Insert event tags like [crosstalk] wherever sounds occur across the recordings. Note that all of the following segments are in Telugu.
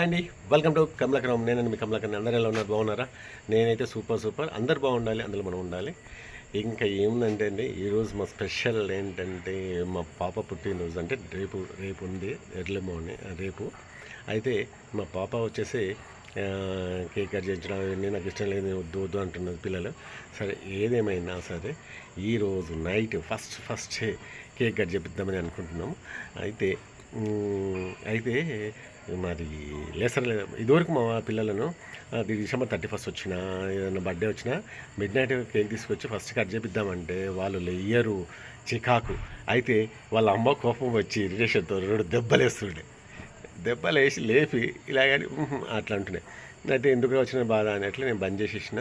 హాయ్ అండి. Welcome to Kamalakaram. నేను మీ కమలాకరం. అందరూ ఎలా ఉన్నారు? బాగున్నారా? నేనైతే సూపర్ సూపర్. అందరు బాగుండాలి అందులో మనం ఉండాలి. ఇంకా ఏముందంటే అండి ఈరోజు మా స్పెషల్ ఏంటంటే మా పాప పుట్టినరోజు అంటే రేపు రేపు ఉంది ఎర్లీ మార్నింగ్ రేపు. అయితే మా పాప వచ్చేసి కేక్ కట్ చేయించడం అవన్నీ నాకు ఇష్టం లేదు వద్దు వద్దు అంటున్నది పిల్లలు. సరే ఏదేమైనా సరే ఈరోజు night first first cake cut చేపిద్దామని అనుకుంటున్నాము. అయితే అయితే మరి లేసర్ ఇదివరకు మా పిల్లలను అది డిసెంబర్ థర్టీ ఫస్ట్ వచ్చినా ఏదైనా బర్త్డే వచ్చినా మిడ్ నైట్ కేక్ తీసుకొచ్చి ఫస్ట్ కట్ చేపిద్దామంటే వాళ్ళు లేయరు చికాకు. అయితే వాళ్ళ అమ్మ కోపం వచ్చి ఇరిటేషన్తో రెండు దెబ్బలేస్తుండే. దెబ్బలు వేసి లేపి ఇలాగని అట్లా అంటున్నాయి అయితే ఎందుకు వచ్చిన బాధ అన్నట్లు నేను బంద్ చేసేసిన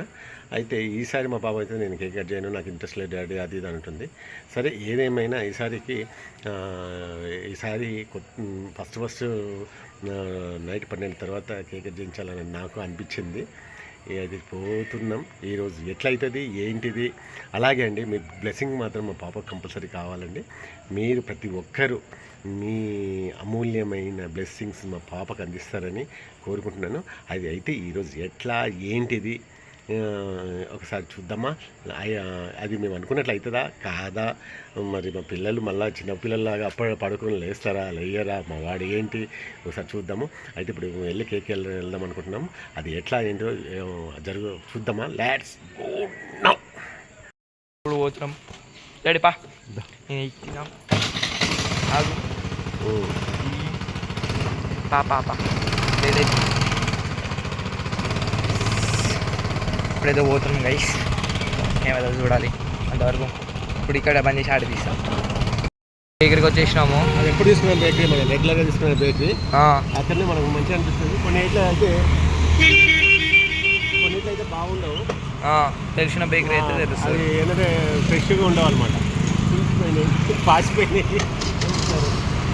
అయితే ఈసారి మా పాప అయితే నేను కేక్ కట్ చేయను నాకు ఇంట్రెస్ట్ లేదు డాడీ అది ఇది అంటుంది. సరే ఏదేమైనా ఈసారికి ఈసారి ఫస్ట్ ఫస్ట్ నైట్ పన్నెండు తర్వాత కేక్ కట్ చేయించాలని నాకు అనిపించింది. అది పోతున్నాం? ఈరోజు ఎట్లయితుంది? ఏంటిది? అలాగే అండి మీ బ్లెస్సింగ్ మాత్రం మా పాప కంపల్సరీ కావాలండి. మీరు ప్రతి ఒక్కరూ మీ అమూల్యమైన బ్లెస్సింగ్స్ మా పాపకు అందిస్తారని కోరుకుంటున్నాను. అది అయితే ఈరోజు ఎట్లా? ఏంటిది? ఒకసారి చూద్దామా? అయ్య, అది మేము అనుకున్నట్లు అవుతుందా కాదా? మరి మా పిల్లలు మళ్ళీ చిన్నపిల్లల్లాగా అప్పుడు పడుకొని లేస్తారా లేయరా? మా వాడు ఏంటి? ఒకసారి చూద్దాము. అయితే ఇప్పుడు వెళ్ళి కేక్ వెళ్ళ వెళ్దాం అనుకుంటున్నాం అది ఎట్లా ఏంటో జరుగు చూద్దామా? లాట్స్ గో నౌ ఇప్పుడు పోతున్నాం. రెడీ పా. నేను ఇచ్చినా. ఆగు. పా ఇప్పుడేదో పోతున్నాం గైస్ ఏమేదో చూడాలి. అంతవరకు ఇప్పుడు ఇక్కడ బంద్ చేసి ఆడ తీస్తాం. దగ్గరికి వచ్చేసినాము. అది ఎప్పుడు తీసుకున్న బేకరీ మనం రెగ్యులర్గా తీసుకున్న బేకరీ ఆ, అక్కడనే మనకు మంచిగా అనిపిస్తుంది. కొన్ని ఇట్లా అయితే కొన్ని ఇట్లా అయితే బాగుండవు. ఆ, తెలిసిన బేకరీ అయితే తెలుస్తుంది. ఏంటంటే ఫ్రెష్గా ఉండవన్నమాట. తీసిపోయినాయి పాసిపోయినాయి.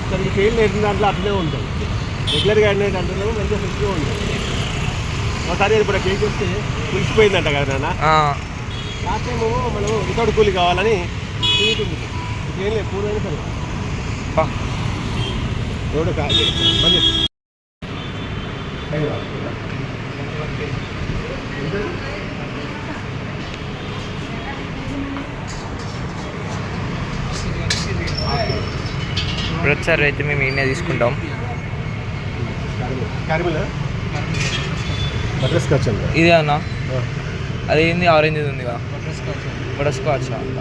దానికి ఫెయిల్ చేసిన దాంట్లో అట్లనే ఉంటాయి. రెగ్యులర్గా అయిన దాంట్లో మంచిగా ఫ్రెష్గా ఉంటాయి. ఒకసారి ఇప్పుడు కేక్ వస్తే పులిసిపోయిందంట కదా నాన్న. లాస్ట్ టైం మనం వితౌట్ కూలి కావాలని ఏం లేదు పూర్వైన సరే. కాదు వచ్చారు అయితే మేము ఈయనే తీసుకుంటాం. ఇదే అన్న. అది ఏంది? ఆరెంజ్ ఉంది కదా బటర్ స్కాచ్ అంట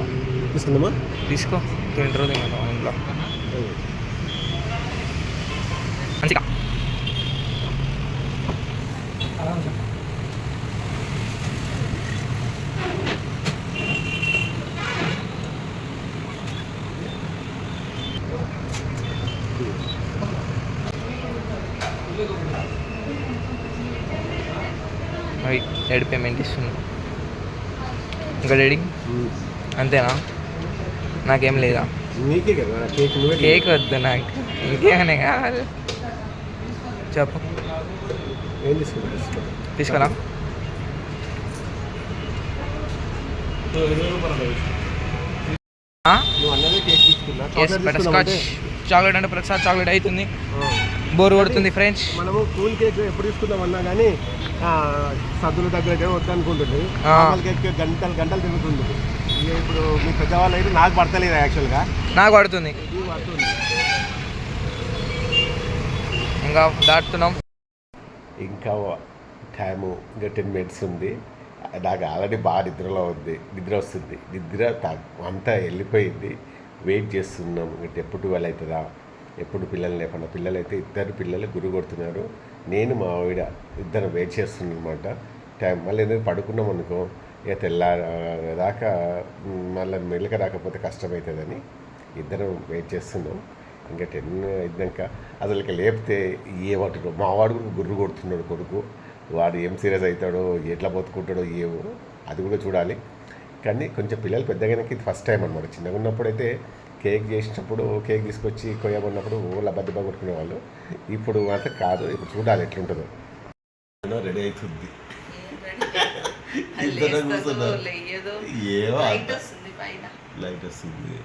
తీసుకుందామా? తీసుకో. ట్వంటీ రోజు తింటాం ఇంట్లో. మంచిగా. అవి రెడీ పేమెంట్ ఇస్తున్నాం ఇంకా రెడీ అంతేనా? నాకేం లేదా? కేక్ వద్దు నాకు. ఇంకేమైనా కావాలి? చెప్పు. తీసుకురా చాక్లెట్ అంటే ప్రతిసారి చాక్లెట్ అవుతుంది. బోర్ కొడుతుంది ఫ్రెండ్స్ మనము కూల్ కేక్ ఎప్పుడు తీసుకుందాం అన్నా కానీ సద్దుల దగ్గర వద్దు అనుకుంటుంది. ఆ. నార్మల్ కేక్ గంటలు గంటలు తిరుగుతుంది. ఇప్పుడు మీ పెద్దవాళ్ళు అయితే నాకు పడతలేదు యాక్చువల్గా. నాకు పడుతుంది. ఇంకా దాటుతున్నాం. ఇంకా టైము ఇంకా టెన్ మినిట్స్ ఉంది. నాకు ఆల్రెడీ బాగా నిద్రలో ఉంది. నిద్ర వస్తుంది. నిద్ర అంతా వెళ్ళిపోయింది. వెయిట్ చేస్తున్నాం ఇంకా ఎప్పుడు ట్వెల్వ్ అవుతుందా? ఎప్పుడు పిల్లలు లేకుండా పిల్లలు అయితే ఇద్దరు పిల్లలు గురి కొడుతున్నారు. నేను మా ఆవిడ ఇద్దరు వెయిట్ చేస్తున్నాం అనమాట టైం మళ్ళీ ఎందుకు పడుకున్నాం అనుకో ఇక తెల్లార మళ్ళీ మెల్లక రాకపోతే కష్టమవుతుందని ఇద్దరం వెయిట్ చేస్తున్నాం. ఇంకా టెన్ అయినాక అసలు ఇక లేపితే ఏమంటాడు మా వాడు కూడా గుర్రు కొడుతున్నాడు కొడుకు. వాడు ఏం సీరియస్ అవుతాడో ఎట్లా బతుకుంటాడో ఏమో అది కూడా చూడాలి. కానీ కొంచెం పిల్లలు పెద్దగానే ఇది ఫస్ట్ టైం అనమాట చిన్నగా ఉన్నప్పుడైతే కేక్ చేసినప్పుడు కేక్ తీసుకొచ్చి కొయ్యమన్నప్పుడు ఊళ్ళో బద్దె కొట్టుకునే వాళ్ళు. ఇప్పుడు అంత కాదు ఇప్పుడు చూడాలి ఎట్లుంటుందో. రెడీ అవుతుంది. లైట్ వస్తుంది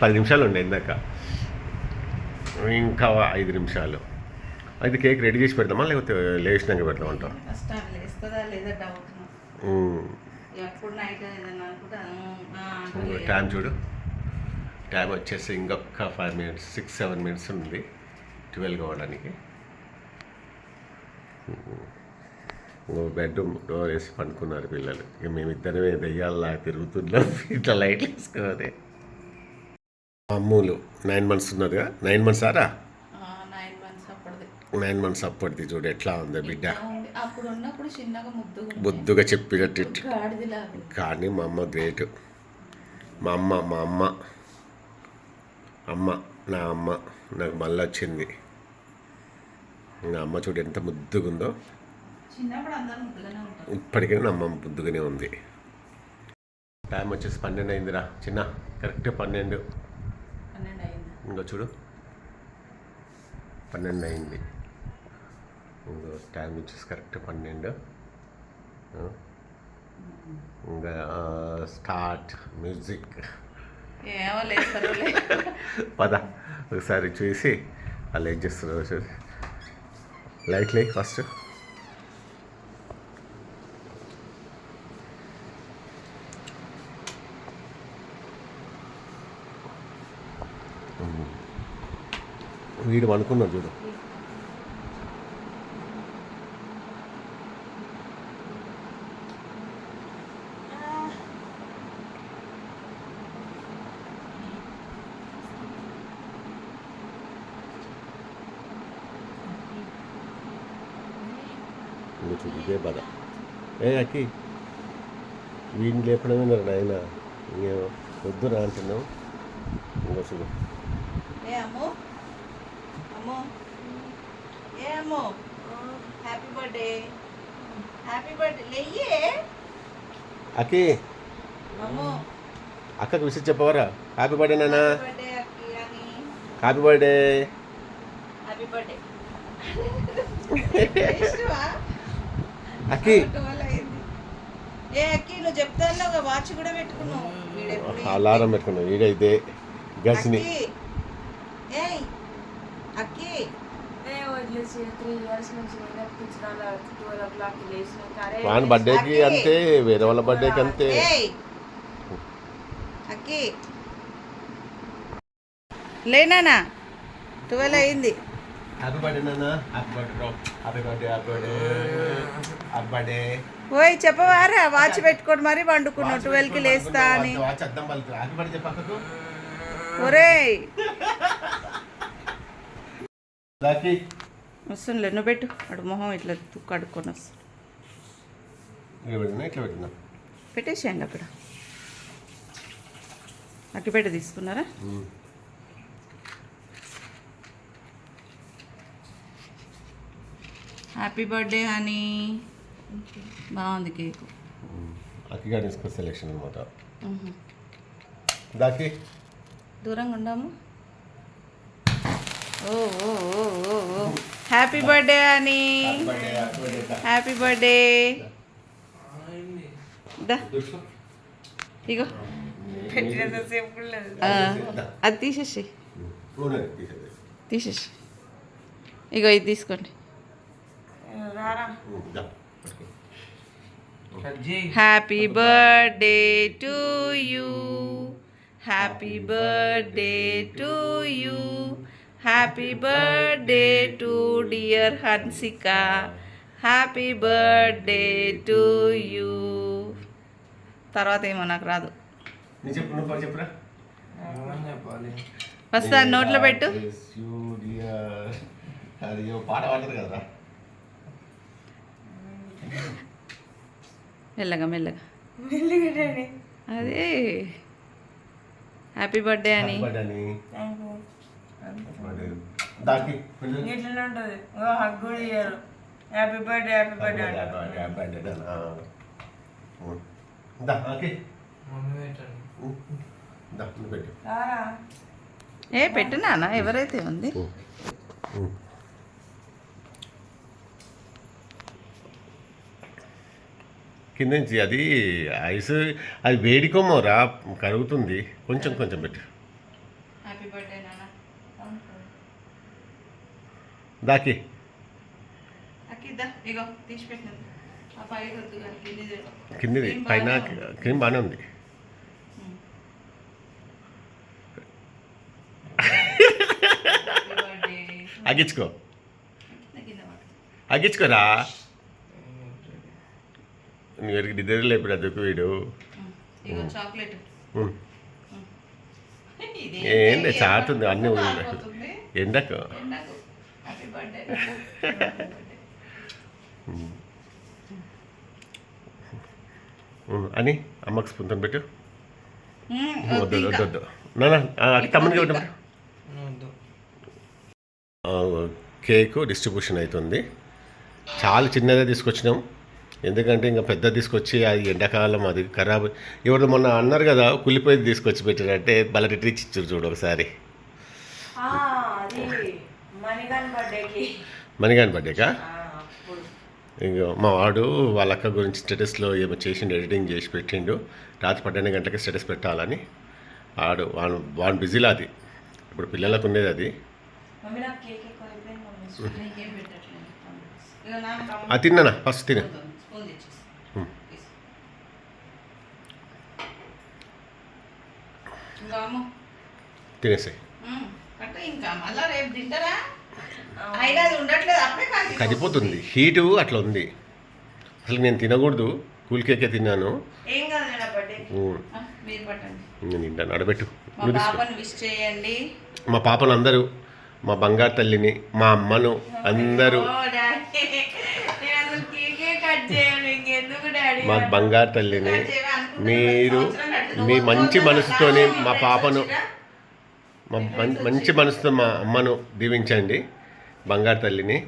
పది నిమిషాలు ఉండే ఇందాక. ఇంకా ఐదు నిమిషాలు. అయితే కేక్ రెడీ చేసి పెడదామా లేకపోతే లేచినాక పెడదామంట ఎప్పుడు నైట్ ఏదైనా అనుకుంటా టైం చూడు. టైం వచ్చేసి ఇంకొక five minutes six seven minutes ఉంది. ట్వెల్వ్ కావడానికి. బెడ్రూమ్ డోర్ వేసి పండుకున్నారు పిల్లలు. ఇక మేమిద్దరమే దెయ్యాల్లా తిరుగుతున్నాం. [laughs] ఇట్లా లైట్లు వేసుకొని అమ్ములు. నైన్ మంత్స్ ఉన్నదిగా నైన్ మంత్స్ ఆరా? నైన్ మంత్స్ అప్పటిది. చూడు. ఎట్లా ఉంది బిడ్డ. అప్పుడు ఉన్నప్పుడు చిన్నగా ముద్దుగా చెప్పినట్టు కానీ మా అమ్మ గ్రేట్. మా అమ్మ మా అమ్మ. అమ్మ నా అమ్మ నాకు మళ్ళీ వచ్చింది. నా అమ్మ చూడు ఎంత ముద్దుగా ఉందో చిన్నప్పుడు అందరూ ముద్దుగానే ఉంటారు. ఇప్పటికీ నా అమ్మ ముద్దుగానే ఉంది. టైం వచ్చేసి పన్నెండు అయిందిరా. చిన్న కరెక్ట్ పన్నెండు. ఇంకో చూడు. పన్నెండు అయింది. ఇంకో టైం వచ్చేసి కరెక్ట్ పన్నెండు. ఇంకా స్టార్ట్ మ్యూజిక్. పద ఒకసారి చూసి వాళ్ళు ఏం చేస్తున్నారు చూసి లైట్లే ఫస్ట్. వీడు అనుకున్నాడు చూడు. చూడు ఇదే బాధ ఏ అక్కి వీడిని లేపడమే నాయన. ఇంకేమో వద్దురా అంటున్నావు. ఇంకో చూడు హ్యాపీ బర్త్డే హ్యాపీ బర్త్డే లేయే అక్కి అక్కకు విషయం చెప్పవరా? హ్యాపీ బర్త్డే అని. హ్యాపీ బర్త్డే హ్యాపీ బర్త్డే అక్కి ఏ అక్కి నువ్వు చెప్తాను ఒక వాచ్ కూడా పెట్టుకున్నావు. అలారం పెట్టుకున్నావు. గసిని అక్కి ఏయ్ అక్కి వాని బర్త్డేకి. అంతే వేరే వాళ్ళ బర్త్డేకి అంతే. లేనానా ట్వెల్వ్ అయింది. హ్యాపీ బర్త్డే నాన్న. Happy birthday happy birthday happy birthday birthday. ఓయ్ చెప్పవారా? వాచ్ పెట్టుకొని మరి వండుకున్నావు. ట్వెల్వ్కి లేస్తా అని. దాకి వస్తుందిలే నువ్వు పెట్టు. అటు మొహం ఇట్లా తుక్కు అడుక్కొని వస్తుంది పెట్టేసేయండి అక్కడ. అక్కిపెట్ట తీసుకున్నారా? హ్యాపీ బర్త్డే అని బాగుంది కేక్. అక్కి గారి సెలెక్షన్ అనమాట దాకి. దూరంగా ఉండాము ఓ ఓ ఓ ఓ ఓ. హ్యాపీ బర్త్డే అని హ్యాపీ బర్త్డే ఇగో. అది తీసేసి తీసేసి ఇగో ఇది తీసుకోండి. Happy birthday to you happy birthday to you happy birthday to dear Hansika happy birthday to you తర్వాత ఏమో నాకు రాదు. నీ చెప్పు నువ్వు పని చెప్పురా? చెప్పాలి. ఫస్ట్ దాన్ని నోట్లో పెట్టు. పాట పాడతారు కదరా? మెల్లగా మెల్లగా. అదే. హ్యాపీ బర్త్డే అని బర్త్డే బర్త్డే ఇట్లనే ఉంటుంది. ఓ హగ్ కూడా ఇయ్యరు. Happy birthday happy birthday birthday పెట్టు. రారా? ఏ పెట్టు నాన్న ఎవరైతే ఉంది. కింద నుంచి అది ఐస్ అది వేడికోమో రా కరుగుతుంది. కొంచెం కొంచెం పెట్టు. దాకి. కిందిది. పైన క్రీమ్ బాగానే ఉంది. అగ్గించుకో [laughs] అగ్గించుకోరా నువ్వు ఎరికి తెరలేపిరా దుక్కు వీడు. చాక్లెట్. ఏంది చాతుంది అన్నీ ఉన్నాయి. ఎండకు? [laughs] అని అమ్మకు స్పూన్ పెట్టు. వద్దు వద్దు వద్దు నానా తమ్ముడికి పెట్టు కేకు డిస్ట్రిబ్యూషన్ అవుతుంది. చాలా చిన్నదే తీసుకొచ్చినాం. ఎందుకంటే ఇంకా పెద్ద తీసుకొచ్చి అది ఎండాకాలం అది ఖరాబ్. ఎవరు మొన్న అన్నారు కదా కులిపోయి తీసుకొచ్చి పెట్టారంటే బల ట్రీచ్ ఇచ్చారు చూడు ఒకసారి. మణిగాన్ బర్త్డేకా. ఇంకా మా వాడు వాళ్ళ అక్క గురించి స్టేటస్లో ఏమో చేసిండు ఎడిటింగ్ చేసి పెట్టిండు. రాత్రి పన్నెండు గంటలకి స్టేటస్ పెట్టాలని. ఆడు వాడు వాడు బిజీలో అది. ఇప్పుడు పిల్లలకు ఉండేది అది. అది తిన్నానా? ఫస్ట్ తిన? తినేసాయి. కదిపోతుంది. హీటు అట్లా ఉంది. అసలు నేను తినకూడదు. కూల్ కేక్ తిన్నాను. ఏం నేను తింటాను. అడబెట్టు మా మా పాపను అందరూ మా బంగారు తల్లిని మా అమ్మను అందరూ. మా బంగారు తల్లిని మీరు మీ మంచి మనసుతోని మా పాపను మా మంచి మనసుతో మా అమ్మను దీవించండి బంగారు తల్లిని.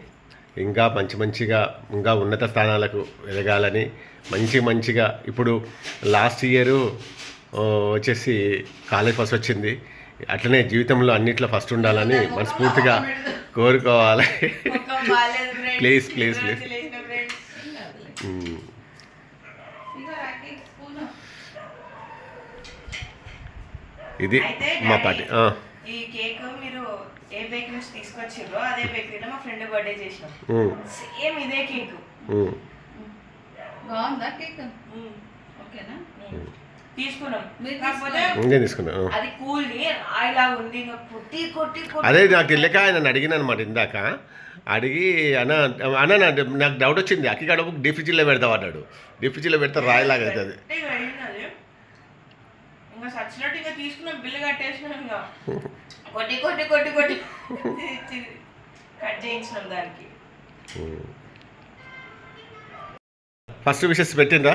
ఇంకా మంచి మంచిగా ఇంకా ఉన్నత స్థానాలకు ఎదగాలని మంచి మంచిగా ఇప్పుడు లాస్ట్ ఇయరు వచ్చేసి కాలేజ్ ఫస్ట్ వచ్చింది. అట్లనే జీవితంలో అన్నిట్లో ఫస్ట్ ఉండాలని మనస్ఫూర్తిగా కోరుకోవాలి. ప్లీజ్ ప్లీజ్ ప్లీజ్ ఇది మా పార్టీ ఈ కేక్ మీరు ఏ బేకరీ నుంచి అదే hmm. బేకరీలో మా ఫ్రెండ్ బర్త్డే సేమ్ ఇదే కేక్. Hmm. బాగుందా కేక్? Hmm. ఓకేనా? అది కూల్ది రాయిలా ఉంది కొట్టి కొట్టి అదే నాకు ఇల్లక ఆయన అడిగిన అనమాట ఇందాక. అడిగి అన్న అన్న నాకు డౌట్ వచ్చింది అక్కి కడుపు డిఫిజిల్లో పెడతావు? అన్నాడు. డిఫిజిల్లో పెడితే రాయలాగా అవుతుంది ఇంకా సచ్చినట్టు ఇంకా తీసుకున్నాం బిల్లు కట్టేసినాం ఇంకా. కొట్టి కొట్టి కొట్టి కొట్టి. కట్ చేయించినాం దానికి. ఫస్ట్ విషెస్ పెట్టిందా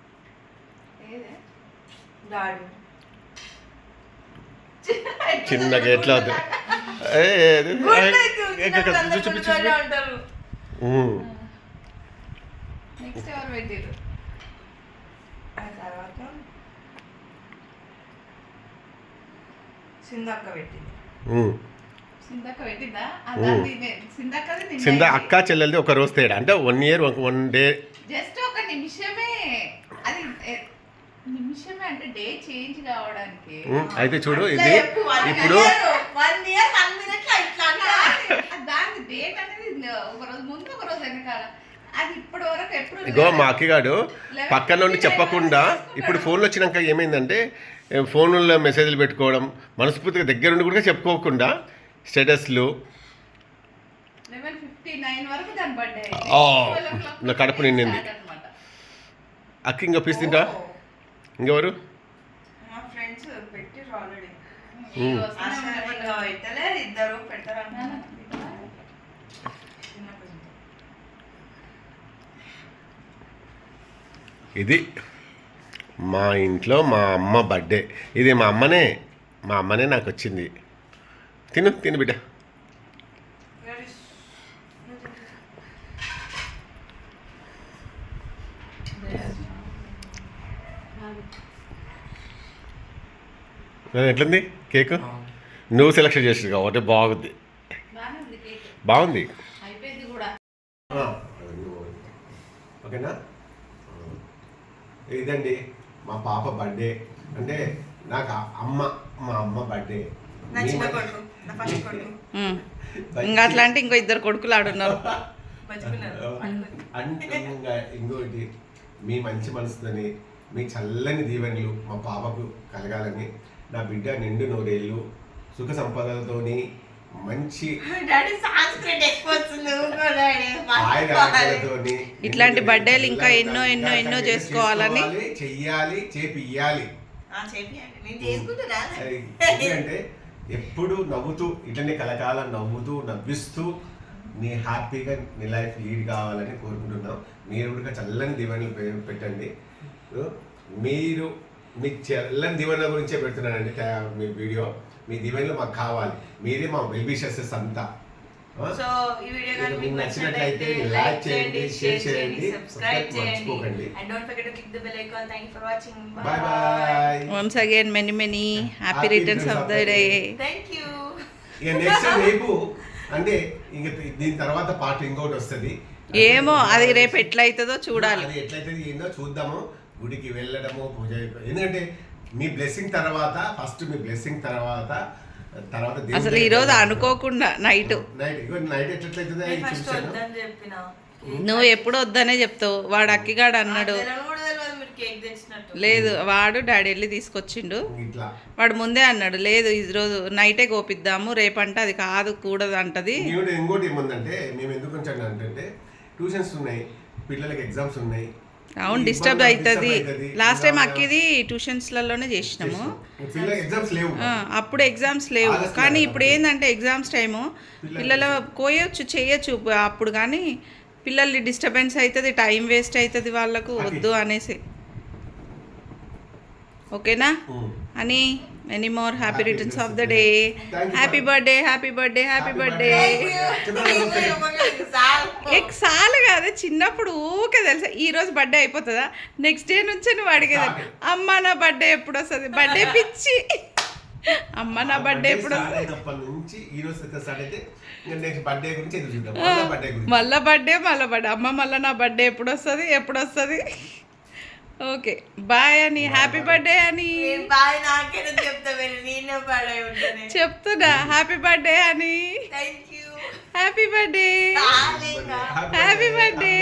చిన్నగా ఎట్లా సిందక్క సింధ అక్క చెల్లెలది ఒక రోజు తేడా. అంటే one year one day just ఒక నిమిషమే. అది అయితే చూడు ఇది ఇప్పుడు ఇగో మా అక్కగాడు పక్కన నుండి చెప్పకుండా ఇప్పుడు ఫోన్లు వచ్చినాక ఏమైందంటే ఫోన్లో మెసేజ్లు పెట్టుకోవడం మనస్ఫూర్తిగా దగ్గర నుండి కూడా చెప్పుకోకుండా స్టేటస్లు. నా కడుపు నిండింది. అక్క ఇంకా పీస్ తింటా? ఇంకెవరు? ఇది మా ఇంట్లో మా అమ్మ బర్త్డే ఇది మా అమ్మనే మా అమ్మనే నాకు వచ్చింది. తిను తిను బిడ్డ. ఎట్లుంది కేక్? నువ్వు సెలెక్షన్ చేసింది కాబట్టి బాగుంది. బాగుంది అయిపోయింది కూడా. ఓకేనా? ఇదండి మా పాప బర్త్డే అంటే నాకు అమ్మ మా అమ్మ [laughs] బర్త్డే. ఇంకా అట్లా అంటే ఇంకో ఇద్దరు కొడుకులు ఆడున్నారు. అంటే ఇంకా ఇంకోటి మీ మంచి మనసుదని మీ చల్లని దీవెనలు మా పాపకు కలగాలని నా బిడ్డ నిండు నూరేళ్ళు సుఖ సంపదలతోని మంచి ఇట్లాంటి బర్త్డేలు ఇంకా ఎన్నో ఎన్నో ఎన్నో చేసుకోవాలని చేసుకోవాలి, చెయ్యాలి చేసుకుంటున్నా ఎందుకంటే ఎప్పుడు నవ్వుతూ ఇట్లనే కలకాలం నవ్వుతూ నవ్విస్తూ నీ హ్యాపీగా నీ లైఫ్ లీడ్ కావాలని కోరుకుంటున్నాం. మీరు కూడా చల్లని దీవెనలు పెట్టండి. మీరు మీ చల్లని దీవెనల గురించే పెడుతున్నానండి మీ వీడియో. మీ దీవెనలు మాకు కావాలి. మీరే మా వెల్ విషెస్ అంతా? సో ఈ వీడియో కానీ మీకు నచ్చినట్లయితే లైక్ చేయండి, షేర్ చేయండి సబ్స్క్రైబ్ చేయండి. And don't forget to click the bell icon thank you for watching bye bye once again many many happy Happy returns returns of of the the day. Thank you [laughs] ఇక నెక్స్ట్ [laughs] రేపు అంటే ఇంక దీని తర్వాత పార్ట్ ఇంకోటి వస్తుంది. ఏమో అది రేపు ఎట్లయితుందో చూడాలి. అది ఎట్లయితే ఏందో చూద్దాము. గుడికి వెళ్ళడము పూజ ఎందుకంటే మీ బ్లెస్సింగ్ తర్వాత ఫస్ట్ మీ బ్లెస్సింగ్ తర్వాత తర్వాత అసలు ఈ రోజు అనుకోకుండా నైట్. నైట్ ఇగో నైట్ ఎట్లయితుందో నువ్వు ఎప్పుడు వద్దనే చెప్తావు. వాడు అక్కిగాడు అన్నాడు. లేదు వాడు డాడీ వెళ్ళి తీసుకొచ్చిండు. ఇట్లా. వాడు ముందే అన్నాడు లేదు ఈ రోజు నైటే గోపిద్దాము రేపంటే అది కాదు కూడదు అంటది ఇంకోటి ఇంకోటి ఏముందంటే మేము ఎందుకు ఉంచండి అంటే ట్యూషన్స్ ఉన్నాయి పిల్లలకి ఎగ్జామ్స్ ఉన్నాయి అవును డిస్టర్బ్ అవుతుంది. లాస్ట్ టైం అక్కిది ట్యూషన్స్లలోనే చేసినాము. అప్పుడు ఎగ్జామ్స్ లేవు. కానీ ఇప్పుడు ఏంటంటే ఎగ్జామ్స్ టైము పిల్లలు కోయొచ్చు చేయొచ్చు. అప్పుడు కానీ పిల్లల్ని డిస్టర్బెన్స్ అవుతుంది టైం వేస్ట్ అవుతుంది వాళ్ళకు. వద్దు అనేసి. ఓకేనా. అని many more happy Happy returns of returns the of the day happy. Birthday happy birthday happy Happy birthday birthday. ఎక్సాలు కాదు చిన్నప్పుడు ఊకే తెలుసా? ఈ రోజు బర్త్డే అయిపోతుందా? నెక్స్ట్ డే నుంచి నువ్వు అడిగేది Start. అమ్మ నా బర్త్డే ఎప్పుడు వస్తుంది? బర్త్డే [laughs] పిచ్చి. అమ్మ నా బర్త్డే ఎప్పుడు మళ్ళా బర్త్డే మళ్ళా బర్త్డే అమ్మ మళ్ళీ నా బర్త్డే ఎప్పుడు వస్తుంది? ఎప్పుడు వస్తుంది? ఓకే. బాయ్ అని హ్యాపీ బర్త్డే అని బాయ్ నాకే చెప్తా నేనే పాడై ఉంటాను. చెప్తున్నా. హ్యాపీ బర్త్డే అని హ్యాపీ బర్త్డే. Happy birthday